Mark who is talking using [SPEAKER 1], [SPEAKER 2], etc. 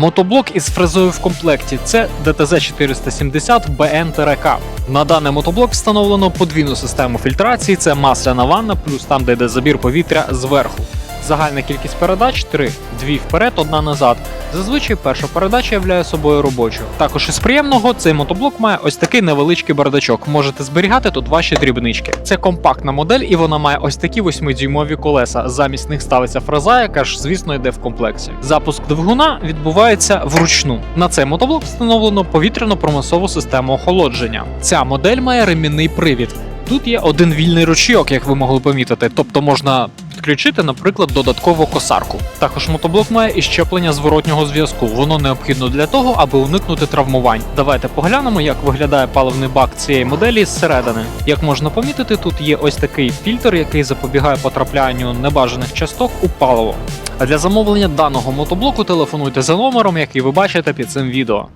[SPEAKER 1] Мотоблок із фрезою в комплекті це DTZ 470 BN-K. На даний мотоблок встановлено подвійну систему фільтрації: це масляна ванна, плюс там, де йде забір повітря зверху. Загальна кількість передач 3, дві вперед, одна назад. Зазвичай перша передача являє собою робочу. Також із приємного цей мотоблок має ось такий невеличкий бардачок. Можете зберігати тут ваші дрібнички. Це компактна модель, і вона має ось такі 8-дюймові колеса. Замість них ставиться фреза, яка ж, звісно, йде в комплекті. Запуск двигуна відбувається вручну. На цей мотоблок встановлено повітряно-промислову систему охолодження. Ця модель має ремінний привід. Тут є один вільний ручійок, як ви могли помітити, тобто можна підключити, наприклад, додаткову косарку. Також мотоблок має і щеплення зворотнього зв'язку. Воно необхідно для того, аби уникнути травмувань. Давайте поглянемо, як виглядає паливний бак цієї моделі зсередини. Як можна помітити, тут є ось такий фільтр, який запобігає потраплянню небажаних часток у паливо. А для замовлення даного мотоблоку телефонуйте за номером, який ви бачите під цим відео.